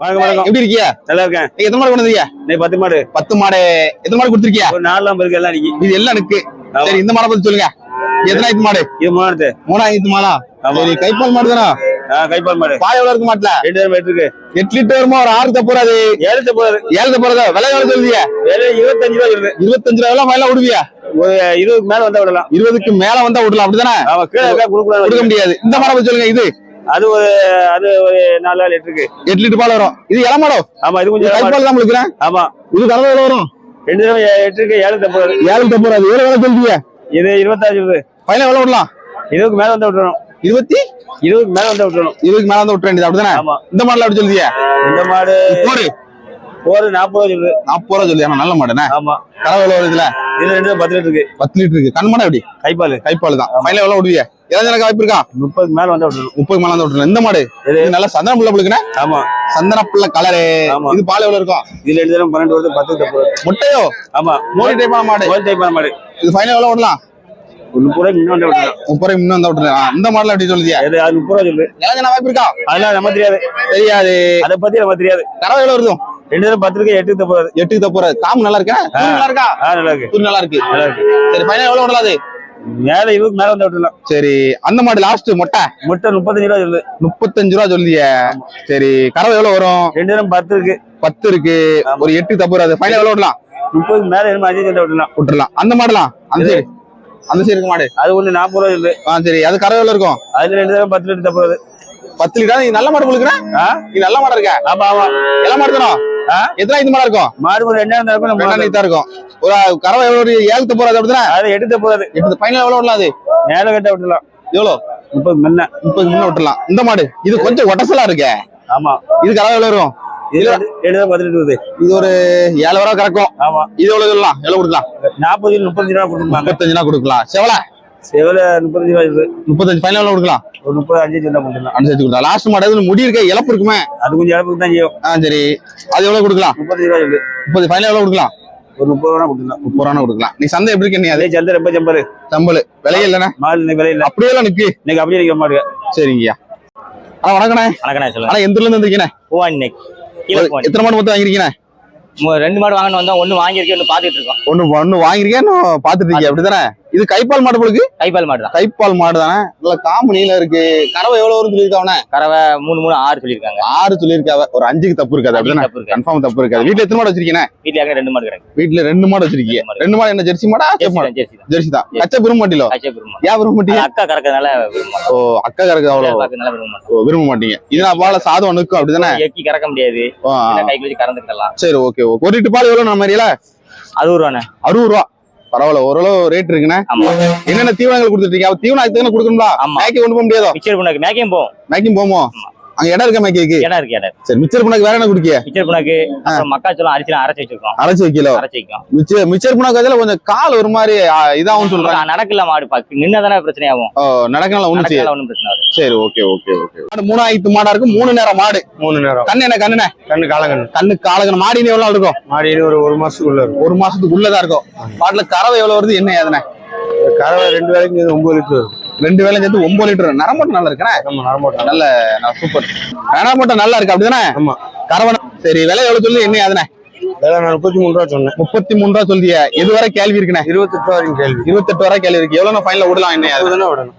வணக்கம் வணக்கம். எப்படி இருக்கியா? நல்லா இருக்கேன் நீ எத்தனை மாடு கொண்டு இன்னைக்கு பத்து மாடு. பத்து மாடு. எத்தனை மாடு கொடுத்துருக்கியா? ஒரு நாலாம் இருக்கு எல்லாம் இன்னைக்கு. இது எல்லாம் இருக்கு. சரி இந்த மாடை பத்தி சொல்லுங்க. எத்தனாயிரத்து மாடு? இது மூணாயிரத்து. மூணாயிரத்து மாடா. சரி கைப்பால் மாடு தானே? கைப்பால் மாடு. பால் எவ்வளவு இருக்கு மாட்டுல? ரெண்டு போயிட்டு இருக்கு எட்டு லிட்டர் வருமா? ஒரு ஆறு தப்போறாது ஏழு போறாது ஏழு தப்போறதா விலை எவ்வளவு சொல்லுவியா வேலை இருபத்தஞ்சு ரூபா சொல்லுது இருபத்தஞ்சு ரூபாய் மேல விடுவியா? ஒரு இருபதுக்கு மேல வந்தா விடலாம். இருபதுக்கு மேல வந்தா விடலாம். அப்படிதானே? இருக்கா கொடுக்க முடியாது. இந்த மாடை பத்தி சொல்லுங்க இது. அது ஒரு அது ஒரு நாலு நாள் எட்டு இருக்கு எட்டு லிட்டர் பால் வரும். இது இளமாடோ? ஆமா இது கொஞ்சம். கைப்பால் தான் உங்களுக்கு ஆமா. இது கலவை எவ்வளவு வரும்? ரெண்டு தடவை எட்டு இருக்கு ஏழு தப்பு ஏழு தப்போறாது ஏழு வேலை சொல்லுவியா இது இருபத்தஞ்சு இருக்குது பையனை எவ்வளவு விடலாம்? இருபதுக்கு மேல வந்தா விட்டுறணும். இருபத்தி? இருபதுக்கு மேல வந்தா விட்டுறணும். இருபதுக்கு மேல வந்து விட்டுற வேண்டியது அப்படிதானே? ஆமா. இந்த மாடல அப்படி சொல்லுவியா இந்த மாடு போரு ஒரு நாற்பது ரூபா சொல்லுது நாற்பது ரூபா சொல்லி நல்ல மாடுண்ணே. ஆமா. கறவை எவ்வளவு வருதுல இது ரெண்டு பத்து லிட்டர் இருக்கு. பத்து லிட்டர் இருக்கு. கண் மாடா எப்படி? கைப்பால். கைப்பால் தான். ஃபைனல் எவ்வளவு விடுவியா ஏதாவது எனக்கு வாய்ப்பு இருக்கா? முப்பதுக்கு மேல வந்தா விட்டுறணும் முப்பது மேல வந்து விட்டுறேன் இந்த மாடு? இது இது நல்ல சந்தன புள்ள புழுக்குண்ணே ஆமா. சந்தன புள்ள கலரு. இது பால் எவ்வளவு இருக்கும்? இதுல ரெண்டு பன்னெண்டு வருது பத்து தப்பு. முட்டையோ? ஆமா. மோடி டைப்பான மாடு. கோயில் டைப்பான மாடு. இது ஃபைனல் எவ்வளவு விடலாம் ஒரு முப்பது முப்பது ரூபாய் முன்ன வந்து ஆ, இந்த மாடல எப்படி சொல்லுதியா? அது முப்பது ரூபா சொல்லு. வாய்ப்பு இருக்கா? அதெல்லாம் நம்ம தெரியாது. தெரியாது. அதை பத்தி நம்ம தெரியாது. கறவை எவ்வளவு வருதும் ரெண்டு தடவை பத்து இருக்கு எட்டு தப்பு வருது எட்டுக்கு தப்பு வராது காம்பு நல்லா இருக்கா? நல்லா இருக்கா? நல்லா இருக்கு. நல்லா இருக்கு. நல்லா இருக்கு. சரி ஃபைனல் எவ்வளவு விடலாம் அது மேல இருபதுக்கு மேல வந்து விட்டுறலாம் சரி அந்த மாடு லாஸ்ட் மொட்டை? முட்டை முப்பத்தஞ்சு ரூபா சொல்லு முப்பத்தஞ்சு ரூபா சொல்லிய சரி கறவை எவ்வளவு வரும்? ரெண்டு தடவை பத்து இருக்கு. பத்து இருக்கு. ஒரு எட்டு தப்பு வராது ஃபைனல் எவ்வளவு விடலாம்? முப்பதுக்கு மேல என்ன அஞ்சு சண்டை விட்டுலாம் விட்டுறலாம் அந்த மாடலாம்? அந்த சைடு. அந்த சைடு இருக்க மாடு. அது ஒண்ணு நாற்பது ரூபா சொல்லு ஆ சரி. அது கறவை எவ்வளவு இருக்கும்? அதுல ரெண்டு தடவை பத்து லிட்டர் தப்பு பத்து லிட்டர்? நீ நல்ல மாடு கொடுக்குறேன் நீ நல்ல மாடு இருக்க? ஆமா ஆமா. எல்லா மாடு தானோ? எத்தனை ஐந்து மாடா இருக்கும்? மாடு ஒரு தான் இருக்கும் தான் இருக்கும். ஒரு கறவை எவ்வளவு ஒரு ஏழு தப்பு வராது அப்படிதானே அது எட்டு தப்பு வருது எட்டு ஃபைனல் எவ்வளவு விடலாம் அது? மேல கட்ட விட்டுலாம் எவ்வளோ முப்பது முன்ன. முப்பது முன்ன விட்டுலாம் இந்த மாடு இது கொஞ்சம் ஒட்டசலா இருக்கே. ஆமா. இது கறவை எவ்வளவு வரும்? இது ஒரு ஏழு வரை கறக்கும். ஆமா. இது எவ்வளவு சொல்லலாம் எவ்வளவு கொடுக்கலாம்? நாற்பது முப்பத்தஞ்சு ரூபா கொடுப்பாங்க முப்பத்தஞ்சுனா கொடுக்கலாம். செவல? செவல முப்பத்தஞ்சு ரூபா இருக்குது. முப்பத்தஞ்சு ஃபைனல் எவ்வளவு கொடுக்கலாம். ஒரு முப்பது அஞ்சு சண்டை கொடுத்துடலாம் அனுசரிச்சு கொடுக்கலாம். லாஸ்ட் மாடு முடி இருக்க இழப்பு இருக்குமே. அது கொஞ்சம் இழப்புக்கு தான் செய்யும். ஆ சரி. அது எவ்வளவு கொடுக்கலாம்? முப்பத்தஞ்சு ரூபா சொல்லு முப்பது ஃபைனல் எவ்வளவு கொடுக்கலாம்? ஒரு முப்பது ரூபா கொடுத்துடலாம் முப்பது ரூபா கொடுக்கலாம். நீ சந்தை எப்படி இருக்க நீ அதே? சந்தை ரொம்ப சம்பரு சம்பளு. விலையே இல்லைண்ணே. மாடு விலை இல்லை. அப்படியே எல்லாம் நிக்கு. இன்னைக்கு அப்படியே மாட்டேங்க சரிங்கய்யா. ஆனா வணக்கண்ணே. வணக்கம் சொல்லுங்க. ஆனா எந்த ஊர்ல இருந்து பூவான் இன்னைக்கு. எத்தனை மாடு மொத்தம் வாங்கிருக்கீங்க ரெண்டு மாடு வாங்கணும் வந்தா வாங்கியிருக்கேன் ஒண்ணு பாத்துட்டு இருக்கோம். ஒண்ணு ஒண்ணு வாங்கிருக்கேன் இன்னும் பாத்துட்டு இருக்கீங்க அப்படிதானே இது கைப்பால் மாடு போலுக்கு? கைப்பால் மாடு தான் கைப்பால் மாடு தானே நல்ல காம்பு நீல இருக்கு. கறவை எவ்வளவு வரும் சொல்லியிருக்காவனே? கறவை மூணு மூணு ஆறு சொல்லியிருக்காங்க. ஆறு சொல்லியிருக்காவ. ஒரு அஞ்சுக்கு தப்பு இருக்காது இருக்கு கன்ஃபார்ம் தப்பு இருக்காது. வீட்டுல எத்தனை மாடு வச்சிருக்கீங்க? வீட்டுல ரெண்டு மாடு கிடக்கு. வீட்டுல ரெண்டு மாடு வச்சிருக்கீங்க. ரெண்டு மாடு. என்ன ஜெர்சி மாடா ஜெர்சி தான் ஜெர்சி தான். கச்ச விரும்ப மாட்டீங்களோ? ஏன் விரும்ப மாட்டீங்க? அக்கா கறக்கிறதுனால. ஓ அக்கா கறக்கு அவ்வளவு? விரும்ப மாட்டீங்க. இது நான் பால சாதம் நிற்கும் அப்படிதானே? எக்கி கறக்க முடியாது. கைக்கு வச்சு கறந்துக்கலாம் சரி ஓகே ஒரு லிட்டர் பால் எவ்வளவு நம்ம மாதிரில அறுபது ரூபாண்ணே. அறுபது ரூபா. பரவாயில்ல ஓரளவு ரேட் இருக்குண்ணே. என்னென்ன தீவனங்கள் கொடுத்துருக்கீங்க? அவ தீவனம் அதுக்கு கொடுக்கணும்ல? ஆமா. மேய்க்க கொண்டு போக முடியாதோ? மிச்சர் புண்ணாக்கு மேக்கையும் போவோம். போமோ அங்க இடம் இருக்க மேய்க்கு இடம் இருக்கு இடம் இருக்கு. சரி மிச்சர் புண்ணாக்கு வேற என்ன குடிக்க மிச்சர் புண்ணாக்கு அப்புறம் மக்காச்சோளம் அரிசிலாம் அரைச்சு வச்சிருக்கோம். அரைச்சு வைக்கலோ? அரைச்சு வைக்கும். மிச்சர் மிச்சர் அதுல கொஞ்சம் கால் ஒரு மாதிரி இதாகும் சொல்றாங்க. நடக்கல மாடு பாக்கு நின்னதானே பிரச்சனை ஆகும். ஓ, நடக்கனால ஒண்ணு ஒண்ணும் பிரச்சனை ஆகுது. சரி ஓகே ஓகே ஓகே. மாடு மூணாயிரத்து மாடா இருக்கு மூணு நேரம் மாடு. மூணு நேரம். கண்ணு என்ன கண்ணுண்ணே கண்ணு காலங்கண்ணு. கண்ணு காலகன் மாடி இன்னும் எவ்வளவு இருக்கும்? மாடின்னு ஒரு ஒரு மாசத்துக்குள்ள இருக்கும். ஒரு மாசத்துக்கு உள்ளதா இருக்கும் மாட்டுல கறவை எவ்வளவு வருது என்ன ஏதுனே கறவை ரெண்டு வேலைக்கு ஒன்பது லிட்டர் இருக்கும் ரெண்டு வேலை சேர்த்து ஒன்பது லிட்டர் நரம்பட்டு நல்லா இருக்குண்ணே. நம்ம நரம்போட்டம் நல்ல சூப்பர் நரம்பட்டு நல்லா இருக்கு அப்படிதானே? ஆமா. கறவை சரி விலை எவ்வளவு சொல்லி என்ன அதுனே முப்பத்தி மூணு ரூபா சொன்னேன். முப்பத்தி மூணு ரூபா சொல்லிய எது வரை கேள்வி இருக்குண்ணே? இருபத்தெட்டு ரூபா வரைக்கும் கேள்வி. இருபத்தெட்டு வரை கேள்வி இருக்கு. எவ்வளவு ஃபைனல விடலாம் என்ன முப்பது தானே விடணும்?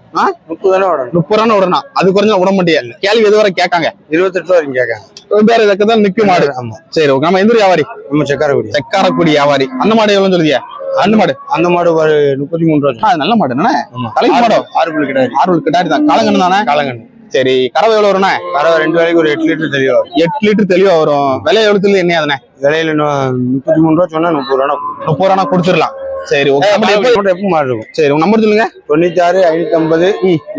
முப்பது தானே விடணும் முப்பது ரூபா விடணும் அது குறைஞ்சா விட மாட்டியா. கேள்வி எது வரை கேட்காங்க? இருபத்தெட்டு ரூபா வரைக்கும் கேட்காங்க. வேற இதுக்கு தான் நிக்கு மாடு. ஆமா. சரி நம்ம எந்த வியாபாரி? நம்ம செக்காரக்குடி. செக்காரக்குடி வியாபாரி. அந்த மாடு எவ்வளவு சொல்லுதியா அந்த மாடு? அந்த மாடு ஒரு முப்பத்தி மூணு ரூபா. அது நல்ல மாடு என்ன தலைக்கு மாடோ? ஆறு புள்ளி கிடாரி. ஆறு கிட்டாரி தான். காலங்கன்னு தானே? காலங்கண்ணு சரி கறவை எவ்வளவு வரும்ண்ணே? கறவை ரெண்டு வேலைக்கு ஒரு எட்டு லிட்டர் தெளிவா எட்டு லிட்டர் தெளிவா வரும். விலை எவ்வளவு என்ன அதுனே விலையில முப்பத்தி மூணு ரூபா சொன்னா முப்பது ரூபா முப்பது ரூபா கொடுத்துடலாம். சரி ஓகே எப்போ மாடு இருக்கும்? சரி உங்க நம்பர் சொல்லுங்க. தொண்ணூத்தி ஆறு ஐநூத்தி ஐம்பது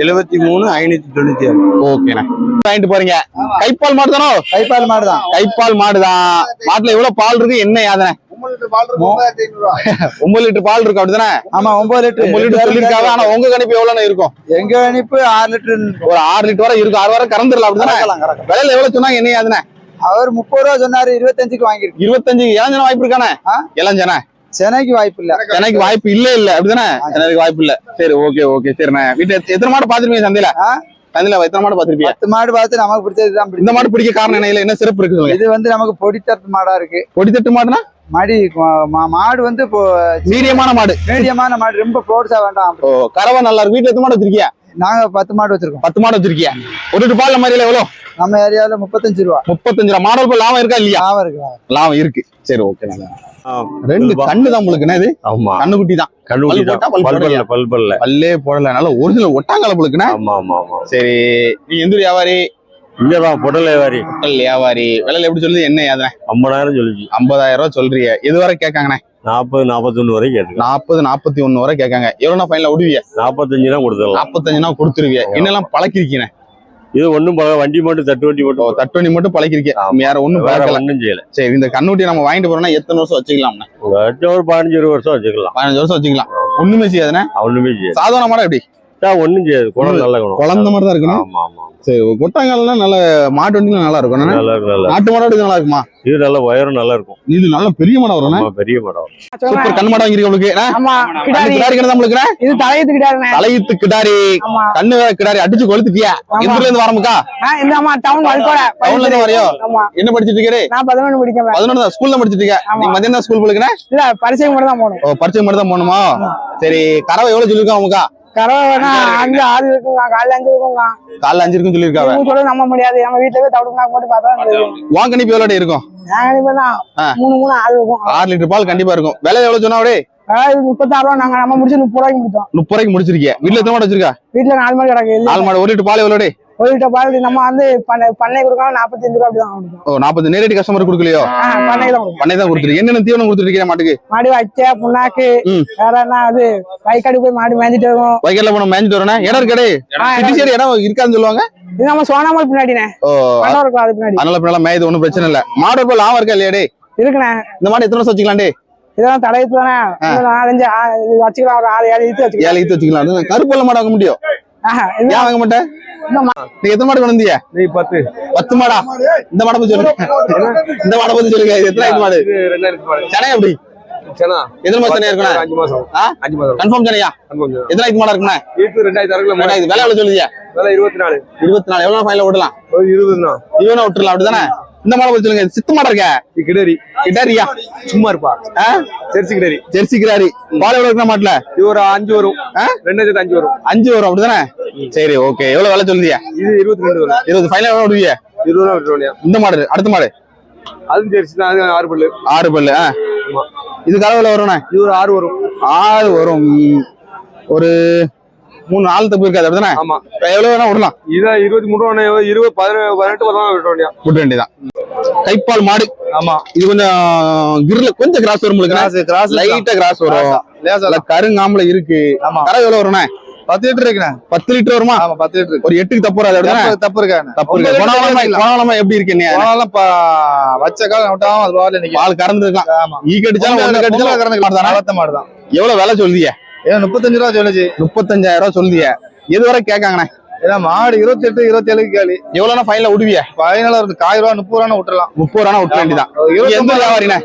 எழுபத்தி மூணு ஐநூத்தி தொண்ணூத்தி ஆறு. ஓகேண்ணே. வாங்கிட்டு போறீங்க. கைப்பால் மாடு தானோ? கைப்பால் மாடு தான். கைப்பால் மாடுதான் மாட்டுல எவ்வளவு பால் இருக்கு? என்ன யாதனை ஒன்பது லிட்டர் பால் இருக்கு அப்படிதானே? ஆமா ஒன்பது லிட்டர். ஒன்பது லிட்டர் சொல்லிருக்காங்க ஆனா உங்க கணிப்பு எவ்வளவு இருக்கும்? எங்க இனிப்பு ஆறு லிட்டர். ஒரு ஆறு லிட்டர் வரை இருக்கும். ஆறு வரை கறந்துடலாம் அப்படிதானே? விலையில எவ்வளவு சொன்னாங்க என்ன யாதனை அவர் முப்பது ரூபா சொன்னாரு இருபத்தஞ்சுக்கு வாங்கிருக்கு இருபத்தஞ்சு இளஞ்சன வாய்ப்பு இருக்கானே? இளஞ்சன. சென்னைக்கு வாய்ப்பு இல்ல. எனக்கு வாய்ப்பு இல்ல இல்ல. அப்படிதானே? எனக்கு வாய்ப்பு இல்ல. சரி ஓகே ஓகே. சரிண்ணே வீட்டு எத்தனை மாடு பாத்துருப்பீங்க சந்தையில? தண்ணில எத்தனை மாடு பாத்திருப்பியா பத்து மாடு பார்த்து நமக்கு பிடிச்சதுதான் இந்த மாடு பிடிக்க காரணம் என்ன? சிறப்பு இருக்கு இது வந்து நமக்கு பொடித்தட்டு மாடா இருக்கு. கொடித்தட்டு மாடுனா? மாடி மாடு வந்து இப்போ மீடியமான மாடு. மீடியமான மாடு ரொம்ப ப்ரோட்ஸா வேண்டாம். ஓ கறவை நல்லா இருக்கு வீட்டுல எத்தனை மாடு வச்சிருக்கியா? நாங்க பத்து மாடு வச்சிருக்கோம். பத்து மாடு வச்சிருக்கியா? ஒரு லிட்டர் பால் மாதிரி எவ்வளவு நம்ம ஏரியாவுல முப்பத்தஞ்சு ரூபா. முப்பத்தஞ்சு ரூபா. மாடல் பால் லாபம் இருக்கா இல்லையா? லாபம் இருக்கு லாபம். இருக்கு. சரி ஓகே ரெண்டு கண்ணு தான் உங்களுக்கு. இது ஆமா. கண்ணு குட்டி தான். கண்டுபிடி பல் போட்டா பல் பல் போடலையா? பல்ல பல் பல்ல பல்லே போடல. நல்ல ஒரிஜினல் ஒட்டாங்கால புழுக்குண்ணே ஆமா ஆமா ஆமா. சரி நீ எந்த வியாபாரி? இங்கதான் புடலை வாரி ஹோட்டல் வியாபாரி விலையில எப்படி சொல்லுது? என்ன அதுனே ஐம்பதாயிரம் சொல்லிச்சு. ஐம்பதாயிரம் ரூபாய் சொல்றீங்க. எது வரை கேட்காங்கண்ணே? நாற்பது நாற்பத்தொன்னு வரைக்கும் கேட்டுக்கலாம் நாற்பது நாற்பத்தி ஒண்ணு வரை கேட்காங்க. எவ்வளோ ஃபைனல விடுவீங்க நாற்பத்தஞ்சு தான் கொடுத்துடலாம். நாற்பத்தஞ்சுனா கொடுத்துருவீங்க. என்னெல்லாம் பழக்கிருக்கீங்க இது ஒண்ணும் பழக வண்டி மட்டும் தட்டு வண்டி மட்டும். தட்டுவண்டி மட்டும் பழக்கிருக்கீங்க. ஆமா. வேற ஒண்ணும் வேற ஒண்ணும் செய்யல. சரி இந்த கண்ணுட்டி நம்ம வாங்கிட்டு போறோம்னா எத்தனை வருஷம் வச்சுக்கலாம்ண்ணே? உங்க ஒரு பதினஞ்சு வருஷம் வச்சுக்கலாம். பதினஞ்சு வருஷம் வச்சுக்கலாம். ஒண்ணுமே செய்யாதுண்ணே? ஒண்ணுமே செய்யாது. சாதாரண மாடா எப்படி? ஒண்ணும் செய்யாது. குணம் நல்ல குணம் குழந்த மாதிரி தான் இருக்கணும் ஆமா ஆமா. சரி கொட்டாங்காலாம் நல்ல மாட்டு வண்டிலாம் நல்லா இருக்கும். நல்லா இருக்கும் நல்லா நாட்டு மாடோட இது நல்லா இருக்குமா. இது நல்ல உயரம் நல்லா இருக்கும். இது நல்ல பெரிய மாடம் வரும் ஆமா, பெரிய மரம் சூப்பர் கண் மாடம் வாங்கிருக்க உங்களுக்கு? ஆமா கிடாரி. கிடாரி அண்ணே? இது தலையத்து கிடாருண்ணே தலையீத்து கிடாரி. ஆமா. கண்ணு கிடாரி. அடிச்சு கொளுத்துட்டியா? எந்த இருந்து வரமுக்கா? இந்த அம்மா டவுன் வல்கோட டவுன்ல இருந்து வரையோ? ஆமா. என்ன படிச்சிட்டு இருக்கே நான் பதினொன்று படிக்கிறேன். பதினொன்று தான். ஸ்கூல்ல படிச்சிட்டு இருக்க ஆமா. நீ மதியம் தான் ஸ்கூல் போலுக்குனே இல்ல பரிசைக்கு மட்டும் தான் போகணும். ஓ பரிச்சை மட்டும் தான் போகணுமா சரி கறவை எவ்வளவு சொல்லிருக்கா உமுக்கா கறவை வேணா அஞ்சு ஆறு இருக்குங்க. காலைல அஞ்சு இருக்குங்க. காலைல அஞ்சு இருக்குன்னு சொல்லியிருக்காவ? இவங்க சொல்ல நம்ப முடியாது. நம்ம வீட்டுல போய் தவிடு நாக்கு போட்டு பார்த்தா தான் தெரியும். வாங்க கணிப்பு எவ்வளோ இருக்கும். நாங்க. மூணு மூணு ஆறு இருக்கும். ஆறு லிட்டர் பால் கண்டிப்பா இருக்கும். விலை எவ்வளவு சொன்னா அப்படியே முப்பத்தாறு ரூபா நாங்க நம்ம முடிச்சு முப்பது ரூபாய்க்கு முடிச்சோம் முப்பது ரூபாய்க்கு முடிச்சிருக்கிய. வீட்டுல எத்தனை மாடு வச்சிருக்கா? வீட்டுல நாலு மணி கிடக்கு. இல்ல. நாலு மாடு ஒரு லிட்டர் பால் எவ்வளோ லிட்டர் பால் நம்ம வந்து பண்ணை பண்ணை கொடுக்கணும் நாற்பத்தஞ்சு ரூபா அப்படி தான் கொடுக்கும் ஓ நாற்பது நேரடி கஸ்டமர் கொடுக்கலையோ? பண்ணை தான் பண்ணை தான் கொடுத்துருக்கு என்னென்ன தீவனம் கொடுத்துருக்கீங்க மாட்டுக்கு? மாடு வச்ச புண்ணாக்கு. வேற என்ன அது கைக்காடி போய் மாடு மேய்ஞ்சிட்டு வரும் வைக்கல போன மேஞ்சிட்டு வரணும் இடம் இருக்கடே சைடு இடம் இருக்கான்னு சொல்லுவாங்க. இது நம்ம சோனாமல் பின்னாடினே ஓ இருக்கும் அது பின்னாடி. அதனால பின்னால மேயுது ஒன்றும் பிரச்சனை இல்ல. மாடு போல் லாபம் இருக்கா இல்லையா டே இருக்குண்ணே இந்த மாடு எத்தனை வருஷம் வச்சுக்கலாம் டே இதெல்லாம் தானே. இன்னும் நாலஞ்சு வச்சுக்கலாம் ஒரு ஆறு ஏழு இழுத்து வச்சுக்கலாம். ஏழை ஈத்து வச்சுக்கலாம். அது கருப்பல்ல மாடு வாங்க முடியும். ஏன் வாங்க மாட்டேன் நீ எத்தனை மாடு கொண்டு நீ பத்து. பத்து மாடா? இந்த மாடை பத்தி சொல்லுங்க. இந்த மாடை பத்தி சொல்லுங்க. இது எத்தனை மாடு? எப்படி? எத்தனை மாசம் சனையா இருக்கணும்? அஞ்சு மாசம்? அஞ்சு மாசம். கன்ஃபார்ம் சனையா எத்தனை ஐந்து மாடா ரெண்டாயிரத்தி விலை எவ்வளவு சொல்லுதியா? விலை இருபத்தி நாலு. இருபத்தி நாலு. எவ்வளவு ஃபைனல விடலாம் இருபது தான் இவனா விட்டுறலாம் அப்படிதானே? இந்த மாடை பத்தி சொல்லுங்க. சித்து மாடா இருக்க? கிடரி. கிட்டாரியா சும்மா இருப்பா. ஜெர்சி கிடரி. ஜெர்சி கிராரி பால் எவ்வளவு இருக்கிற மாட்டுல? இது ஒரு அஞ்சு வரும்? ரெண்டாயிரத்தி அஞ்சு வரும். அஞ்சு வரும். அப்படிதானே? சரி ஓகே. எவ்வளவு விலை சொல்லுதியா? இது இருபத்தி ரெண்டு வரும். இருபது. ஃபைனல் எவ்வளவு விடுவிய இருபது ரூபா இந்த மாடு அடுத்த மாடு. அதுவும் ஜெர்சி தான். ஆறு பல்லு. ஆறு பல்லு ஆ. இது கலவையில் வரும்ண்ணே? இது ஒரு ஆறு வரும். ஆறு வரும். ஒரு மூணு நாலு தப்பு இருக்காது அப்படிதானே? ஆமா. எவ்வளவு வேணா விடலாம். இதான் இருபத்தி மூணு ரூபா இருபது பதினெட்டு பதினெட்டு விட்டுற வேண்டியா விட வேண்டியதான் கைப்பால் மாடு. ஆமா. இது கொஞ்சம் கிரில கொஞ்சம் கிராஸ் வரும் கிராஸ் கிராஸ் லைட்டா கிராஸ் வரும். லேசா நல்ல கருங்காம்பல இருக்கு. ஆமா. கரை எவ்வளவு வரும்ண்ணே? பத்து லிட்டர் இருக்குண்ணே. பத்து லிட்டர் வருமா? ஆமா பத்து லிட்டர். ஒரு எட்டுக்கு தப்பு வராது தப்பு இருக்காண்ணே தப்பு இருக்கு. குணாலமா குணாலமா எப்படி இருக்கு போனாலும் பா வச்ச காலம் விட்டாம அது பால் ஆமா. ஈ கடிச்சாலும் ஒண்ணு கடிச்சாலும் கறந்து வளர்த்த மாடு தான் எவ்வளவு விலை சொல்லிய ஏன் முப்பத்தஞ்சு ரூபா சொல்லுச்சு. முப்பத்தஞ்சாயிரம் ரூபாய் சொல்லிய எது வரை கேட்காங்கண்ணே? ஏன்னா மாடு இருபத்தி எட்டு இருபத்தி ஏழு கேளு எவ்வளவுனா ஃபைனல விடுவிய பதினாலு இருந்து காய் ரூபா முப்பது ரூபா விட்டுறலாம் முப்பது ரூபா விட்ட வேண்டியதான் எந்த வியாபாரிண்ணே?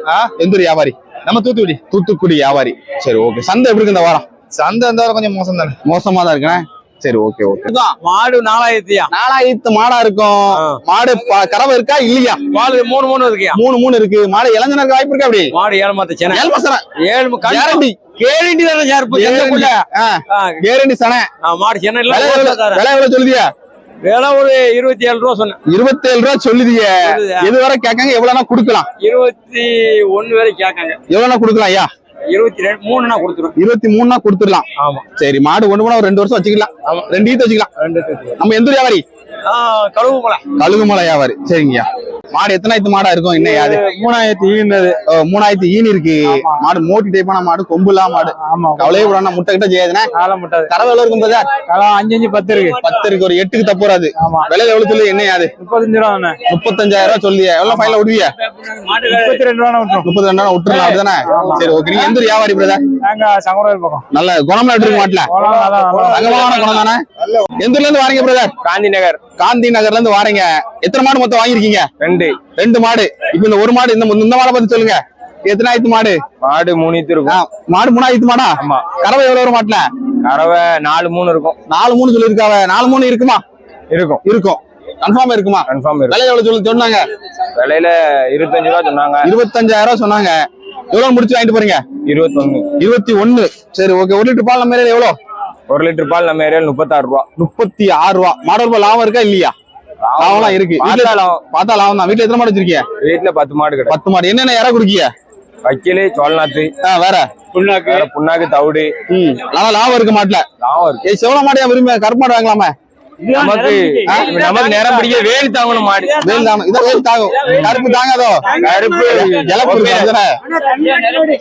எந்த ஒரு வியாபாரி? நம்ம தூத்துக்குடி. தூத்துக்குடி வியாபாரி. சரி ஓகே சந்தை எப்படி இருக்கு இந்த வாரம்? சந்தை இந்த வாரம் கொஞ்சம் மோசம் தானே. மோசமா தான் இருக்கேன் சரி ஓகே ஓகே மாடு நாலாயிரத்தியா? நாலாயிரத்து மாடா இருக்கும். மாடு கறவை இருக்கா இல்லையா? மாடு மூணு மூணு இருக்கியா? மூணு மூணு இருக்கு. மாடு இளைஞனுக்கு வாய்ப்பு இருக்கா அப்படி? மாடு ஏழு மாசம் ஏழு கேரண்டி கேரண்டி தானே சேர்ப்பு கேரண்டி. கேரண்டி சனை. மாடு சென்னை விலை எவ்வளவு விலை எவ்வளவு சொல்லுதியா? விலை ஒரு இருபத்தி ஏழு ரூபா சொன்னேன். இருபத்தி ஏழு ரூபா சொல்லுதிய. எது வரை கேட்காங்க எவ்வளவுனா கொடுக்கலாம். இருபத்தி ஒண்ணு வரை கேட்காங்க. எவ்வளவுனா கொடுக்கலாம் ஐயா? இருபத்தி ரெண்டு மூணுனா கொடுத்துருவேன் இருபத்தி மூணுனா கொடுத்துடலாம். ஆமா. சரி மாடு கொண்டு போனா ஒரு ரெண்டு வருஷம் வச்சுக்கலாம். ரெண்டு ஈத்து வச்சுக்கலாம். ரெண்டு நம்ம எந்த வியாபாரி கழுவு போல கழுகுமலை வியாபாரி சரிங்கய்யா. மாடு எத்தனை ஆயிரத்து மாடா இருக்கும்? என்ன யாது? மூணாயிரத்தி ஈனது. ஓ, மூணாயிரத்து ஈனி இருக்கு. மாடு மோட்டி டைப்பான மாடு கொம்புலா மாடு. ஆமா கவலையே விடாம முட்டை கிட்ட செய்யாதுன்னா கறவை எவ்வளவு இருக்கும் பிரதர் அஞ்சு அஞ்சு பத்து இருக்கு. பத்து இருக்கு ஒரு எட்டுக்கு தப்பு வராது. ஆமா. விலை எவ்வளவு சொல்லி என்ன யாது? முப்பத்தஞ்சு ரூபா முப்பத்தஞ்சாயிரம் ரூபாய் சொல்லிய. எவ்வளவு ஃபைனல விடுவிய முப்பத்தி ரெண்டு ரூபா முப்பத்தி ரெண்டாயிரம் விட்டுருலாம் அப்படிதானே? சரி ஓகே எந்த வியாபாரி பிரதர் நாங்க சங்கரோடு பக்கம் நல்ல குணம்லாம் எப்படி இருக்கு மாட்டுல தங்கமான குணம் தானே? எந்த ஊர்ல இருந்து வாரீங்க பிரதர் காந்தி நகர். காந்தி நகர்ல இருந்து வாரீங்க. எத்தனை மாடு மொத்தம் வாங்கிருக்கீங்க ரெண்டு. ரெண்டு மாடு. இப்ப இந்த ஒரு மாடு இந்த இந்த மாடை பத்தி சொல்லுங்க. எத்தனை ஆயிரத்து மாடு? மாடு மூணித்து ஆ, இருக்கும் மாடு மூணாயிரத்து மாடா? ஆமா. கறவை எவ்வளவு வரும் மாட்டுல? கறவை நாலு மூணு இருக்கும். நாலு மூணு சொல்லியிருக்காவ. நாலு மூணு இருக்குமா? இருக்கும். இருக்கும். கன்ஃபார்ம் இருக்குமா? கன்ஃபார்ம் இருக்கும். விலை எவ்வளவு சொல்லி சொன்னாங்க? விலையில இருபத்தஞ்சு ரூபா சொன்னாங்க. இருபத்தஞ்சாயிரம் ரூபாய் சொன்னாங்க. எவ்வளவு முடிச்சு வாங்கிட்டு போறீங்க? இருபத்தொன்னு. இருபத்தி ஒண்ணு சரி ஓகே. ஒரு லிட்டர் பால் நம்ம ஏரியால எவ்வளவு ஒரு லிட்டர் பால் நம்ம ஏரியால முப்பத்தாறு ரூபா. முப்பத்தி ஆறு ரூபா. மாடல் ரூபாய் லாபம் இருக்கா இல்லையா? லாபம்லாம் இருக்கு. வீட்டுல பார்த்தா லாபம். பார்த்தா லாபம் தான். வீட்டுல எத்தனை மாடு வச்சிருக்கீங்க? வீட்டுல பத்து மாடு கிடையாது பத்து மாடு. என்னென்ன இற குடிக்கிய வைக்கலே சோழநாத்து. ஆ வேற? புண்ணாக்கு. புண்ணாக்கு தவிடு. ம் நல்லா லாபம் இருக்கு மாட்டுல. லாபம் இருக்கு. ஏய் செவல மாடு விரும்பி கருப்பு மாடு வாங்கலாமே. நமக்கு நமக்கு நேரம் பிடிக்க வேலி தாங்கணும் மாடு. வேல் தாங்க இதான் வேல் தாங்கும். கருப்பு தாங்காதோ? கருப்பு அதுதானே?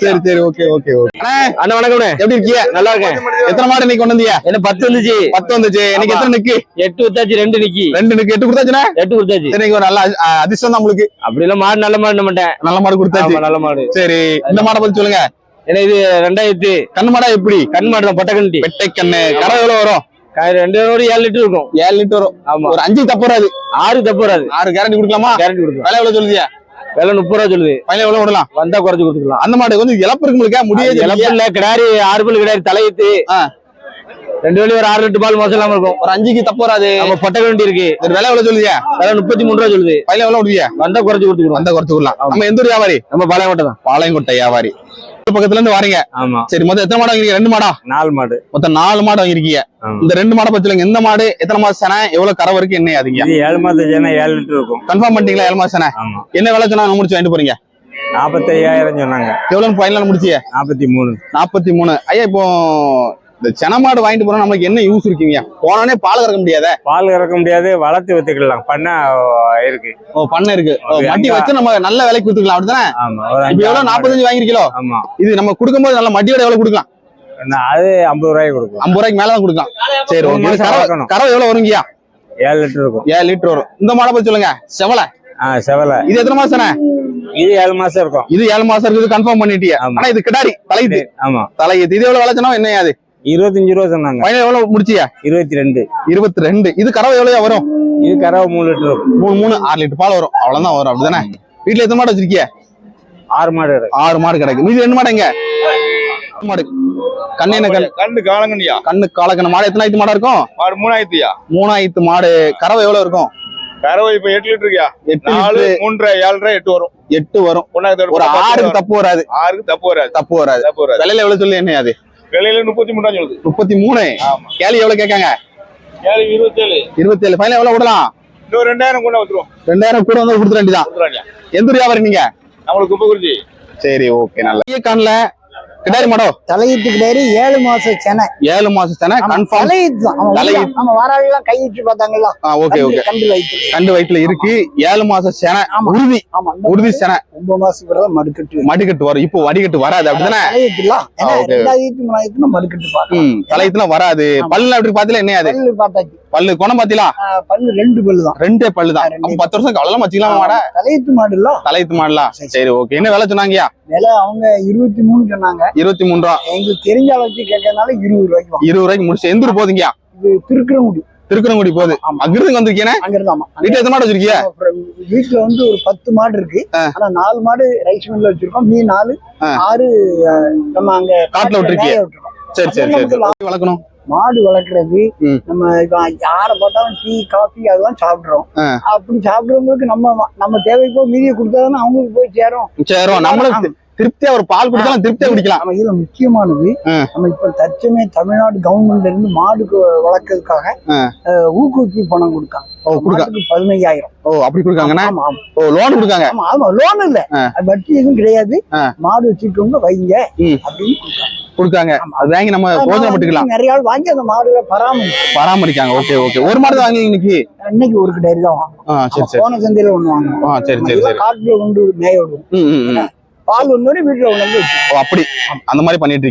சரி சரி ஓகே ஓகே ஓகே. அண்ணே அண்ணா வணக்கம் எப்படி இருக்கீங்க? நல்லா இருக்கேன். எத்தனை மாடு இன்னைக்கு கொண்டு வந்தீங்க? என்ன பத்து வந்துச்சு. பத்து வந்துச்சு. இன்னைக்கு எத்தனை நிக்கு? எட்டு வித்தாச்சு ரெண்டு நிக்கி. ரெண்டு நிக்கு. எட்டு கொடுத்தாச்சுண்ணே? எட்டு கொடுத்தாச்சு. இன்னைக்கு ஒரு நல்ல அதிர்ஷ்டம் தான் உங்களுக்கு. அப்படி எல்லாம் மாடு நல்ல மாடு மாட்டேன் நல்ல மாடு கொடுத்தாச்சு. நல்ல மாடு. சரி இந்த மாடை பத்தி சொல்லுங்க. ஏன்னா இது ரெண்டாயிரத்து? கண்ணு மாடா எப்படி? கண் மாடு தான் பொட்டக்கண்டி வெட்டை கண்ணு. கரை எவ்வளவு வரும்? ரெண்டு ஒரு ஏழு லிட்டர் இருக்கும். ஏழு லிட்டர் வரும். ஆமா. ஒரு அஞ்சு தப்பு வராது. ஆறு தப்பு வராது. ஆறு கேரண்டி கொடுக்கலாமா? கேரண்டி கொடுக்கலாம். விலை எவ்வளவு சொல்லுதியா? விலை முப்பது ரூபா சொல்லுது. பையன் எவ்வளவு விடலாம்? வந்தா குறைச்சு கொடுத்துக்கலாம். அந்த மாடு வந்து இழப்பு இருக்கு உங்களுக்கு. முடியே இழப்பில்ல கிடாரி ஆறு பல் கிடாரி தலையத்து. ரெண்டு ஒரு ஆறு லிட்டர் பால் மோசம் இல்லாம இருக்கும். ஒரு அஞ்சுக்கு தப்பு வராது. நம்ம பொட்டக்கண்டி இருக்கு. ஒரு விலை எவ்வளவு சொல்லுதியா? விலை முப்பத்தி மூணு ரூபா சொல்லுது. பையன் எவ்வளவு விடுவியா வந்தா குறைச்சு கொடுத்துக்கலாம். வந்த குறைச்சு விடலாம் நம்ம எந்த ஒரு வியாபாரி? நம்ம பாளையங்கோட்டை தான். பாளையங்கோட்டை வியாபாரி. இந்த பக்கத்துல இருந்து வாரீங்க. ஆமா. சரி மொத்தம் எத்தனை மாடு வாங்கிருக்கீங்க? ரெண்டு மாடா? நாலு மாடு. மொத்தம் நாலு மாடு வாங்கிருக்கீங்க. இந்த ரெண்டு மாடை பத்தி சொல்லுங்க. எந்த மாடு எத்தனை மாசம் சேனை? எவ்வளவு கரை வரைக்கும் என்ன அதுங்க இது ஏழு மாதம் சேனா ஏழு லிட்டர் இருக்கும். கன்ஃபார்ம் பண்ணிட்டீங்களா? ஏழு மாசம் சேனை? என்ன விலை சொன்னா முடிச்சு வாங்கிட்டு போறீங்க. நாற்பத்தி ஐயாயிரம் சொன்னாங்க. எவ்வளவு ஃபைனல் முடிச்சிய? நாற்பத்தி மூணு. நாற்பத்தி மூணு. ஐயா இப்போ இந்த சென மாடு வாங்கிட்டு போறோம் நமக்கு என்ன யூஸ் இருக்குங்க? போனோடனே பால் கறக்க முடியாதே? பால் கறக்க முடியாது வளர்த்து வித்துக்கலாம். பண்ண இருக்கு. ஓ பண்ணை இருக்கு. மட்டி வச்சு நம்ம நல்ல விலைக்கு கொடுத்துக்கலாம் அப்படிதானே இப்ப எவ்வளவு. நாற்பத்தஞ்சு வாங்கிருக்கீங்களோ ஆமா. இது நம்ம கொடுக்கும்போது நல்ல மட்டியோட எவ்வளவு கொடுக்கலாம்? அது ஐம்பது ரூபாய்க்கு கொடுக்கலாம். ஐம்பது ரூபாய்க்கு மேல தான் கொடுக்கலாம். சரி ஓகே கறவை எவ்வளவு வருங்கய்யா? ஏழு லிட்டர் இருக்கும். ஏழு லிட்டர் வரும். இந்த மாடை பத்தி சொல்லுங்க. செவலை? ஆ செவலை. இது எத்தனை மாசம்? இது ஏழு மாசம் இருக்கும். இது ஏழு மாசம் இருக்குது கன்ஃபார்ம் பண்ணிட்டியா. ஆனா இது கிடாரி தலையுது ஆமா. தலையுது இது எவ்வளவு விளைச்சனோ என்ன அது? இருபத்தஞ்சு ரூபா சொன்னாங்க. ஃபைனல் எவ்வளவு முடிச்சியா? இருபத்தி ரெண்டு இருபத்தி ரெண்டு இது கறவை எவ்வளவு வரும்? இது கறவை மூணு லிட்டர் மூணு மூணு ஆறு லிட்டர் பால் வரும். அவ்வளவுதான் வரும் அப்படிதானே? வீட்டுல எத்தனை மாடு வச்சிருக்கிய? ஆறு மாடு இருக்கு ஆறு மாடு கிடக்கு. மீதி ரெண்டு மாடு எங்க? ஒரு மாடு. கண்ணு என்ன கண்? கண்டு காலங்கண்டியா கண்ணு காலக்கண்ண மாடு எத்தனை ஆயிரத்து மாடா இருக்கும்? மாடு மூணாயிரத்தியா? மூணாயிரத்து மாடு. கறவை எவ்வளவு இருக்கும்? கறவை இப்ப எட்டு லிட்டருக்கியா எட்டு நாலு மூன்றரை ஏழரை எட்டு வரும். எட்டு வரும். ஒரு ஆறுக்கு. தப்பு வராது. ஆறுக்கு தப்பு வராது. தப்பு வராது. தப்பு வராது. விலையில எவ்வளவு சொல்லி என்ன அது? விலையில முப்பத்தி மூணு சொல்லுது முப்பத்தி மூணு. கேள்வி எவ்வளவு கேட்காங்க? ஏழு இருபத்தேழு. இருபத்தி ஏழு ஃபைனல் எவ்வளவு விடலாம் இன்னும் ரெண்டாயிரம் கொண்டு வந்துருவோம் ரெண்டாயிரம் கூட வந்து கொடுத்துட வேண்டியதான் எந்த ஒரு வியாபாரி நீங்க? நம்மளுக்கு குப்பை குறிச்சி சரி ஓகே நல்ல. காணல கிடாரி மாடோ? தலையீட்டு கிடையாது ஏழு மாசம் செனை ஏழு மாசம் தானே. கன்ஃபார்ம் தலையீட்டு. தான் நம்ம வாராளெல்லாம் கை வச்சு பார்த்தாங்கல்ல. ஓகே ஓகே கண்டு வயிற்று கண்டு வயிற்றுல இருக்கு. ஏழு மாசம் செனை. உறுதி. ஆமா உறுதி செனை ஒன்பது மாசத்துக்கு பிறகு மடுக்கட்டு. மடிக்கட்டு வரும். இப்போ வடிகட்டு வராது அப்படிதானே? தலையீட்டுலாம் ஆ, okay. ரெண்டாயிரத்தி மூணாயிரத்துல மடுக்கட்டு பார்க்கலாம் ம் தலையத்துல வராது. பல்லுல அப்படி பாத்தீங்களா என்ன அது பல்லு பார்த்தாச்சு. பல்லு குணம் பாத்தீங்களா? பல்லு ரெண்டு பல்லு தான் ரெண்டே பல்லு தான் அப்ப பத்து வருஷம் அவ்வளவு வச்சுக்கலாமா மாட? தலையீட்டு மாடு இல்ல தலையத்து மாடலாம் சரி ஓகே. என்ன வேலை சொன்னாங்கயா விலை அவங்க இருபத்தி மூணு சொன்னாங்க. இருபத்தி மூணு ரூபா எங்களுக்கு தெரிஞ்ச வச்சு கேட்கறதுனால இருபது ரூபாய்க்கு இருபது ரூபாய்க்கு முடிச்சு. எந்த ஊர் போதுங்கயா இது திருக்குறங்குடி திருக்கணங்குடி போகுது. ஆமா. அங்கிருந்து வந்திருக்கீங்க அங்க இருந்தாமா வீட்டுல எத்தனை மாடு வச்சிருக்கீங்க? வீட்டுல வந்து ஒரு பத்து மாடு இருக்கு. ஆனா நாலு மாடு ரைஸ் மில்ல வச்சிருக்கோம். மீ நாலு. ஆறு நம்ம அங்க காட்டுல விட்டிருக்கீங்க? சரி சரி சரி வளர்க்கணும். மாடு வளர்க்குறது. நம்ம இப்ப யாரை பார்த்தாலும் டீ காஃபி அதெல்லாம் சாப்பிடுறோம். அப்படி சாப்பிடுறவங்களுக்கு நம்ம நம்ம தேவைக்கோ மீதியை கொடுத்தாதானே அவங்களுக்கு போய் சேரும். சரி நம்மளும் திருப்தியா ஒரு பால் குடிச்சாலும் திருப்தியா குடிக்கலாம். இதுல முக்கியமானது. நம்ம இப்ப தற்சமே தமிழ்நாடு கவர்மெண்ட்ல இருந்து மாடுக்கு வளர்க்கறதுக்காக ஊக்குவிப்பு பணம் கொடுக்காங்க. பதினையாயிரம். ஓ அப்படி ஆமா ஓ லோன் கொடுக்காங்க. ஆமா ஆமா லோன் இல்ல. வட்டி எதுவும் கிடையாது. மாடு வச்சிருக்கவங்க வைங்க. அப்படின்னு கொடுக்காங்க. கொடுக்காங்க. அது வாங்கி நம்ம போஜனப்பட்டுக்கலாம் வந்து நிறைய ஆள் வாங்கி அந்த மாடுகளை பராமரிக்கும் பராமரிக்காங்க. Okay okay. ஒரு மாடு வாங்கி இன்னைக்கு? இன்னைக்கு ஒரு டைரி தான் வாங்கணும் ஆ சரி சரி. போன சந்தையில ஒண்ணு வாங்கணும் ஆ சரி சரி சரி. காட்டுல கொண்டு மேய விடுவோம். பால் வந்தோடனே வீட்டுல. ஓ அப்படி. அந்த மாதிரி பண்ணிட்டு